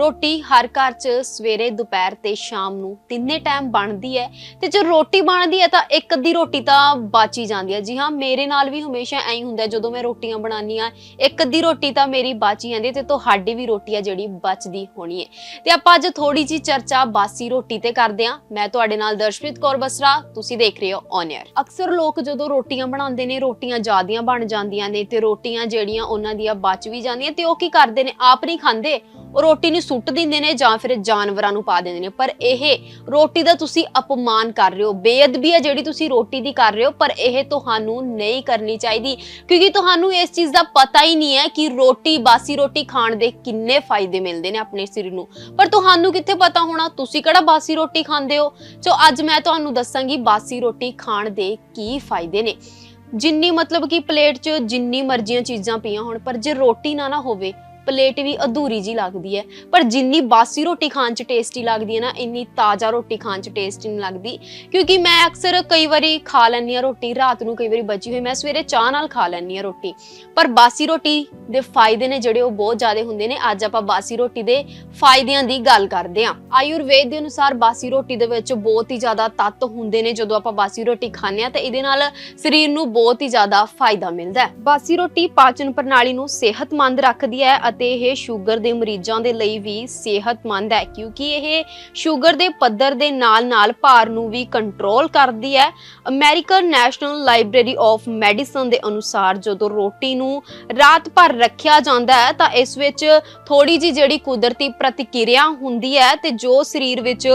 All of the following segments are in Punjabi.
ਰੋਟੀ ਹਰ ਘਰ 'ਚ ਸਵੇਰੇ, ਦੁਪਹਿਰ ਤੇ ਸ਼ਾਮ ਨੂੰ ਤਿੰਨੇ ਟਾਈਮ ਬਣਦੀ ਹੈ ਤੇ ਜੇ ਰੋਟੀ ਬਣਦੀ ਹੈ ਤਾਂ ਇੱਕ ਅੱਧੀ ਰੋਟੀ ਤਾਂ ਬਚ ਜਾਂਦੀ ਹੈ। ਜੀ ਹਾਂ, ਮੇਰੇ ਨਾਲ ਵੀ ਹਮੇਸ਼ਾ ਐਂ ਹੁੰਦਾ ਜਦੋਂ ਮੈਂ ਰੋਟੀਆਂ ਬਣਾਉਂਦੀ ਆ ਇੱਕ ਅੱਧੀ ਰੋਟੀ ਤਾਂ ਮੇਰੀ ਬਚ ਜਾਂਦੀ ਤੇ ਤੁਹਾਡੀ ਵੀ ਰੋਟੀ ਆ ਜਿਹੜੀ ਬਚਦੀ ਹੋਣੀ ਹੈ। ਤੇ ਆਪਾਂ ਅੱਜ ਥੋੜੀ ਜੀ ਚਰਚਾ ਬਾਸੀ ਰੋਟੀ ਤੇ ਕਰਦੇ ਹਾਂ। ਮੈਂ ਤੁਹਾਡੇ ਨਾਲ ਦਰਸ਼ਪ੍ਰੀਤ ਕੌਰ ਬਸਰਾ, ਤੁਸੀਂ ਦੇਖ ਰਹੇ ਹੋ ਔਨ 에ਅਰ ਅਕਸਰ ਲੋਕ ਜਦੋਂ ਰੋਟੀਆਂ ਬਣਾਉਂਦੇ ਨੇ, ਰੋਟੀਆਂ ਜ਼ਿਆਦੀਆਂ ਬਣ ਜਾਂਦੀਆਂ ਨੇ ਤੇ ਰੋਟੀਆਂ ਜਿਹੜੀਆਂ ਉਹਨਾਂ ਦੀਆਂ ਬਚ ਵੀ ਜਾਂਦੀਆਂ ਤੇ ਉਹ ਕੀ ਕਰਦੇ ਨੇ? ਆਪ ਨਹੀਂ ਖਾਂਦੇ? ਉਹ ਰੋਟੀ ਨੂੰ ਸੁੱਟ ਦਿੰਦੇ ਨੇ ਜਾਂ ਫਿਰ ਜਾਨਵਰਾਂ ਨੂੰ ਪਾ ਦਿੰਦੇ ਨੇ। ਪਰ ਇਹ ਰੋਟੀ ਦਾ ਤੁਸੀਂ ਅਪਮਾਨ ਕਰ ਰਹੇ ਹੋ। ਬੇਅਦਬੀ ਹੈ ਜਿਹੜੀ ਤੁਸੀਂ ਰੋਟੀ ਦੀ ਕਰ ਰਹੇ ਹੋ, ਪਰ ਇਹ ਤੁਹਾਨੂੰ ਨਹੀਂ ਕਰਨੀ ਚਾਹੀਦੀ। ਕਿਉਂਕਿ ਤੁਹਾਨੂੰ ਇਸ ਚੀਜ਼ ਦਾ ਪਤਾ ਹੀ ਨਹੀਂ ਹੈ ਕਿ ਰੋਟੀ, ਬਾਸੀ ਰੋਟੀ ਖਾਣ ਦੇ ਕਿੰਨੇ ਫਾਇਦੇ ਮਿਲਦੇ ਨੇ ਆਪਣੇ ਸਰੀਰ ਨੂੰ। ਪਰ ਤੁਹਾਨੂੰ ਕਿੱਥੇ ਪਤਾ ਹੋਣਾ? ਤੁਸੀਂ ਕਿਹੜਾ ਬਾਸੀ ਰੋਟੀ ਖਾਂਦੇ ਹੋ? ਸੋ ਅੱਜ ਮੈਂ ਤੁਹਾਨੂੰ ਦੱਸਾਂਗੀ ਬਾਸੀ ਰੋਟੀ ਖਾਣ ਦੇ ਕੀ ਫਾਇਦੇ ਨੇ। ਜਿੰਨੀ ਮਤਲਬ ਕਿ ਪਲੇਟ 'ਚ ਜਿੰਨੀ ਮਰਜ਼ੀਆਂ ਚੀਜ਼ਾਂ ਪਈਆਂ ਹੋਣ, ਪਰ ਜੇ ਰੋਟੀ ਨਾ ਨਾ ਹੋਵੇ ਪਲੇਟ ਵੀ ਅਧੂਰੀ ਜੀ ਲੱਗਦੀ ਹੈ। ਪਰ ਜਿੰਨੀ ਬਾਸੀ ਰੋਟੀ ਖਾਣ 'ਚ ਟੇਸਟੀ ਲੱਗਦੀ ਹੈ ਨਾ, ਇੰਨੀ ਤਾਜ਼ਾ ਰੋਟੀ ਖਾਣ 'ਚ ਟੇਸਟੀ ਨਹੀਂ ਲੱਗਦੀ। ਕਿਉਂਕਿ ਮੈਂ ਅਕਸਰ ਕਈ ਵਾਰੀ ਖਾ ਲੈਂਦੀ ਆ ਰੋਟੀ, ਰਾਤ ਨੂੰ ਕਈ ਵਾਰੀ ਬਚੀ ਹੋਈ ਮੈਂ ਸਵੇਰੇ ਚਾਹ ਨਾਲ ਖਾ ਲੈਂਦੀ ਆ ਰੋਟੀ। ਪਰ ਬਾਸੀ ਰੋਟੀ ਦੇ ਫਾਇਦੇ ਨੇ ਜਿਹੜੇ ਉਹ ਬਹੁਤ ਜ਼ਿਆਦਾ ਹੁੰਦੇ ਨੇ। ਅੱਜ ਆਪਾਂ ਬਾਸੀ ਰੋਟੀ ਦੇ ਫਾਇਦਿਆਂ ਦੀ ਗੱਲ ਕਰਦੇ ਹਾਂ। ਆਯੁਰਵੇਦ ਦੇ ਅਨੁਸਾਰ ਬਾਸੀ ਰੋਟੀ ਦੇ ਵਿੱਚ ਬਹੁਤ ਹੀ ਜ਼ਿਆਦਾ ਤੱਤ ਹੁੰਦੇ ਨੇ। ਜਦੋਂ ਆਪਾਂ ਬਾਸੀ ਰੋਟੀ ਖਾਂਦੇ ਹਾਂ ਤਾਂ ਇਹਦੇ ਨਾਲ ਸਰੀਰ ਨੂੰ ਬਹੁਤ ਹੀ ਜ਼ਿਆਦਾ ਫਾਇਦਾ ਮਿਲਦਾ ਹੈ। ਬਾਸੀ ਰੋਟੀ ਪਾਚਨ ਪ੍ਰਣਾਲੀ ਨੂੰ ਸਿਹਤਮੰਦ ਰੱਖਦੀ ਹੈ ਅਤੇ ਇਹ ਸ਼ੂਗਰ ਦੇ ਮਰੀਜ਼ਾਂ ਦੇ ਲਈ ਵੀ ਸਿਹਤਮੰਦ ਹੈ, ਕਿਉਂਕਿ ਇਹ ਸ਼ੂਗਰ ਦੇ ਪੱਧਰ ਦੇ ਨਾਲ-ਨਾਲ ਭਾਰ ਨੂੰ ਵੀ ਕੰਟਰੋਲ ਕਰਦੀ ਹੈ। American National Library of Medicine ਦੇ ਅਨੁਸਾਰ ਜਦੋਂ ਰੋਟੀ ਨੂੰ ਰਾਤ ਭਰ ਰੱਖਿਆ ਜਾਂਦਾ ਹੈ, ਤਾਂ ਇਸ ਵਿੱਚ ਥੋੜੀ ਜੀ ਜਿਹੜੀ ਕੁਦਰਤੀ ਪ੍ਰਤੀਕਿਰਿਆ ਹੁੰਦੀ ਹੈ ਤੇ ਜੋ ਸਰੀਰ ਵਿੱਚ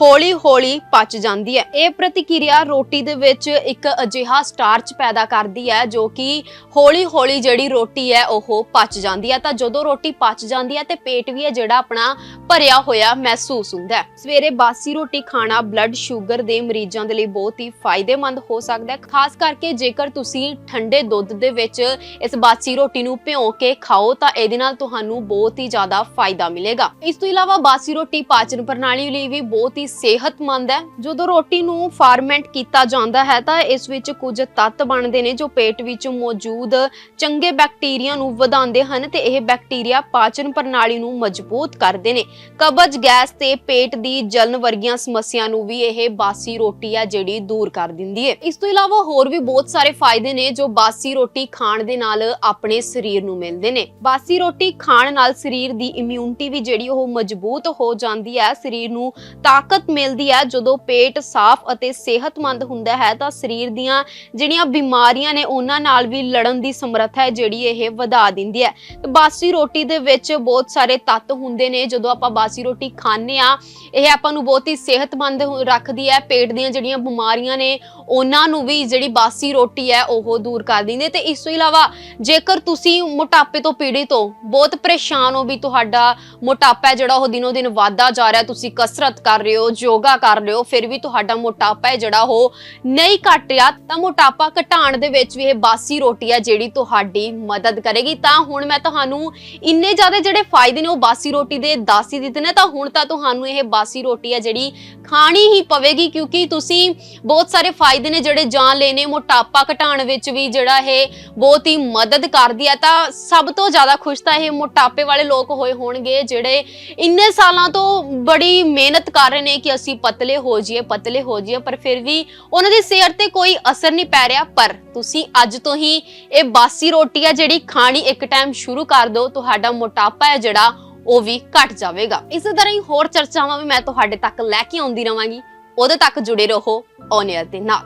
ਹੌਲੀ-ਹੌਲੀ ਪਚ ਜਾਂਦੀ ਹੈ। ਇਹ ਪ੍ਰਤੀਕਿਰਿਆ ਰੋਟੀ ਦੇ ਵਿੱਚ ਇੱਕ ਅਜਿਹਾ ਸਟਾਰਚ ਪੈਦਾ ਕਰਦੀ ਹੈ ਜੋ ਕਿ ਹੌਲੀ-ਹੌਲੀ ਜਿਹੜੀ ਰੋਟੀ ਹੈ ਉਹ ਪਚ ਜਾਂਦੀ ਹੈ। ਤਾਂ ਜਦੋਂ ਰੋਟੀ ਪਚ ਜਾਂਦੀ ਹੈ ਤੇ ਪੇਟ ਵੀ ਹੈ ਜਿਹੜਾ ਆਪਣਾ ਭਰਿਆ ਹੋਇਆ ਮਹਿਸੂਸ ਹੁੰਦਾ ਹੈ। ਸਵੇਰੇ ਬਾਸੀ ਰੋਟੀ ਖਾਣਾ ਬਲੱਡ ਸ਼ੂਗਰ ਦੇ ਮਰੀਜ਼ਾਂ ਦੇ ਲਈ ਬਹੁਤ ਹੀ ਫਾਇਦੇਮੰਦ ਹੋ ਸਕਦਾ ਹੈ। ਖਾਸ ਕਰਕੇ ਜੇਕਰ ਤੁਸੀਂ ਠੰਡੇ ਦੁੱਧ ਦੇ ਵਿੱਚ ਇਸ ਬਾਸੀ ਰੋਟੀ ਨੂੰ ਭਿਓ ਕੇ ਖਾਓ ਤਾਂ ਇਹਦੇ ਨਾਲ ਤੁਹਾਨੂੰ ਬਹੁਤ ਹੀ ਜ਼ਿਆਦਾ ਫਾਇਦਾ ਮਿਲੇਗਾ। ਇਸ ਤੋਂ ਇਲਾਵਾ ਬਾਸੀ ਰੋਟੀ ਪਾਚਨ ਪ੍ਰਣਾਲੀ ਲਈ ਵੀ ਬਹੁਤ ਹੀ ਸਿਹਤਮੰਦ ਹੈ। ਜਦੋਂ ਰੋਟੀ ਨੂੰ ਫਾਰਮੈਂਟ ਕੀਤਾ ਜਾਂਦਾ ਹੈ, ਤਾਂ ਇਸ ਵਿੱਚ ਕੁਝ ਤੱਤ ਬਣਦੇ ਨੇ ਜੋ ਪੇਟ ਵਿੱਚ ਮੌਜੂਦ ਚੰਗੇ ਬੈਕਟੀਰੀਆ ਨੂੰ ਵਧਾਉਂਦੇ ਹਨ ਤੇ ਇਹ ਬੈਕਟੀਰੀਆ ਪਾਚਨ ਪ੍ਰਣਾਲੀ ਨੂੰ ਮਜ਼ਬੂਤ ਕਰਦੇ ਨੇ। ਕਬਜ਼ ਗੈਸ ਤੇ ਪੇਟ ਦੀ ਜਲਨ ਵਰਗੀਆਂ ਸਮੱਸਿਆ ਨੂੰ ਵੀ ਇਹ ਬਾਸੀ ਰੋਟੀ ਆ ਜਿਹੜੀ ਦੂਰ ਕਰ ਦਿੰਦੀ ਹੈ। ਇਸ ਤੋਂ ਇਲਾਵਾ ਹੋਰ ਵੀ ਬਹੁਤ ਸਾਰੇ ਫਾਇਦੇ ਨੇ ਜੋ ਬਾਸੀ ਰੋਟੀ ਖਾਣ ਦੇ ਨਾਲ ਆਪਣੇ ਸਰੀਰ ਨੂੰ ਮਿਲਦੇ ਨੇ। ਬਾਸੀ ਰੋਟੀ ਖਾਣ ਨਾਲ ਸਰੀਰ ਦੀ ਇਮਿਊਨਿਟੀ ਵੀ ਜਿਹੜੀ ਉਹ ਮਜ਼ਬੂਤ ਹੋ ਜਾਂਦੀ ਹੈ। ਸਰੀਰ ਨੂੰ ਤਾਕਤ ਮਿਲਦੀ ਹੈ। ਜਦੋਂ ਪੇਟ ਸਾਫ਼ ਅਤੇ ਸਿਹਤਮੰਦ ਹੁੰਦਾ ਹੈ ਤਾਂ ਸਰੀਰ ਦੀਆਂ ਜਿਹੜੀਆਂ ਬਿਮਾਰੀਆਂ ਨੇ ਉਹਨਾਂ ਨਾਲ ਵੀ ਲੜਨ ਦੀ ਸਮਰੱਥਾ ਹੈ, ਜਿਹੜੀ ਇਹ ਵਧਾ ਦਿੰਦੀ ਹੈ। ਤੇ ਬਾਸੀ ਰੋਟੀ ਦੇ ਵਿੱਚ ਬਹੁਤ ਸਾਰੇ ਤੱਤ ਹੁੰਦੇ ਨੇ। ਜਦੋਂ ਆਪਾਂ ਬਾਸੀ ਰੋਟੀ ਖਾਂਦੇ ਆ ਇਹ ਆਪਾਂ ਨੂੰ ਬਹੁਤ ਹੀ ਸਿਹਤਮੰਦ ਰੱਖਦੀ ਹੈ। ਪੇਟ ਦੀਆਂ ਜਿਹੜੀਆਂ ਬਿਮਾਰੀਆਂ ਨੇ, ਉਹਨਾਂ ਨੂੰ ਵੀ ਜਿਹੜੀ ਬਾਸੀ ਰੋਟੀ ਹੈ, ਉਹ ਦੂਰ ਕਰ ਦਿੰਦੀ ਹੈ। ਤੇ ਇਸ ਤੋਂ ਇਲਾਵਾ ਜੇਕਰ ਤੁਸੀਂ ਮੋਟਾਪੇ ਤੋਂ ਪੀੜਿਤ ਹੋ, ਬਹੁਤ ਪਰੇਸ਼ਾਨ ਹੋ ਵੀ ਤੁਹਾਡਾ ਮੋਟਾਪਾ ਜਿਹੜਾ ਉਹ ਦਿਨੋ ਦਿਨ ਵਧਦਾ ਜਾ ਰਿਹਾ, ਤੁਸੀਂ ਕਸਰਤ ਕਰ ਰਹੇ ਹੋ ਯੋਗਾ ਕਰ ਲਿਓ, ਫਿਰ ਵੀ ਤੁਹਾਡਾ ਮੋਟਾਪਾ ਹੈ ਜਿਹੜਾ ਉਹ ਨਹੀਂ ਘਟ ਰਿਹਾ, ਤਾਂ ਮੋਟਾਪਾ ਘਟਾਉਣ ਦੇ ਵਿੱਚ ਵੀ ਇਹ ਬਾਸੀ ਰੋਟੀ ਹੈ ਜਿਹੜੀ ਤੁਹਾਡੀ ਮਦਦ ਕਰੇਗੀ। ਤਾਂ ਹੁਣ ਮੈਂ ਤੁਹਾਨੂੰ ਇੰਨੇ ਜ਼ਿਆਦਾ ਜਿਹੜੇ ਫਾਇਦੇ ਨੇ ਉਹ ਬਾਸੀ ਰੋਟੀ ਦੇ ਦੱਸ ਹੀ ਦਿੱਤੇ ਨੇ, ਤਾਂ ਹੁਣ ਤਾਂ ਤੁਹਾਨੂੰ ਇਹ ਬਾਸੀ ਰੋਟੀ ਹੈ ਜਿਹੜੀ ਖਾਣੀ ਹੀ ਪਵੇਗੀ, ਕਿਉਂਕਿ ਤੁਸੀਂ ਬਹੁਤ ਸਾਰੇ ਫਾਇਦੇ ਨੇ ਜਿਹੜੇ ਜਾਣ ਲਏ ਨੇ, ਮੋਟਾਪਾ ਘਟਾਉਣ ਵਿੱਚ ਵੀ ਜਿਹੜਾ ਇਹ ਬਹੁਤ ਹੀ ਮਦਦ ਕਰਦੀ ਹੈ। ਤਾਂ ਸਭ ਤੋਂ ਜ਼ਿਆਦਾ ਖੁਸ਼ ਤਾਂ ਇਹ ਮੋਟਾਪੇ ਵਾਲੇ ਲੋਕ ਹੋਏ ਹੋਣਗੇ, ਜਿਹੜੇ ਇੰਨੇ ਸਾਲਾਂ ਤੋਂ ਬੜੀ ਮਿਹਨਤ ਕਰ ਰਹੇ ਨੇ ਕਿ ਅਸੀਂ ਪਤਲੇ ਹੋ ਜਾਈਏ, ਪਤਲੇ ਹੋ ਜਾਈਏ, ਪਰ ਫਿਰ ਵੀ ਉਹਨਾਂ ਦੀ ਸਿਹਤ ਤੇ ਕੋਈ ਅਸਰ ਨਹੀਂ ਪੈ ਰਿਹਾ। ਪਰ ਤੁਸੀਂ ਅੱਜ ਤੋਂ ਹੀ ਇਹ ਬਾਸੀ ਰੋਟੀ ਹੈ ਜਿਹੜੀ ਖਾਣੀ ਇੱਕ ਟਾਈਮ ਸ਼ੁਰੂ ਕਰ ਦਿਓ। ਤੁਹਾਡਾ ਮੋਟਾਪਾ ਹੈ ਜਿਹੜਾ, ਉਹ ਵੀ ਘਟ ਜਾਵੇਗਾ। ਇਸੇ ਤਰ੍ਹਾਂ ਹੀ ਹੋਰ ਚਰਚਾਵਾਂ ਵੀ ਮੈਂ ਤੁਹਾਡੇ ਤੱਕ ਲੈ ਕੇ ਆਉਂਦੀ ਰਵਾਂਗੀ। ਉਦੋਂ ਤੱਕ ਜੁੜੇ ਰਹੋ। ਔਨ 에ਅਰ ਦੇ ਨਾਲ।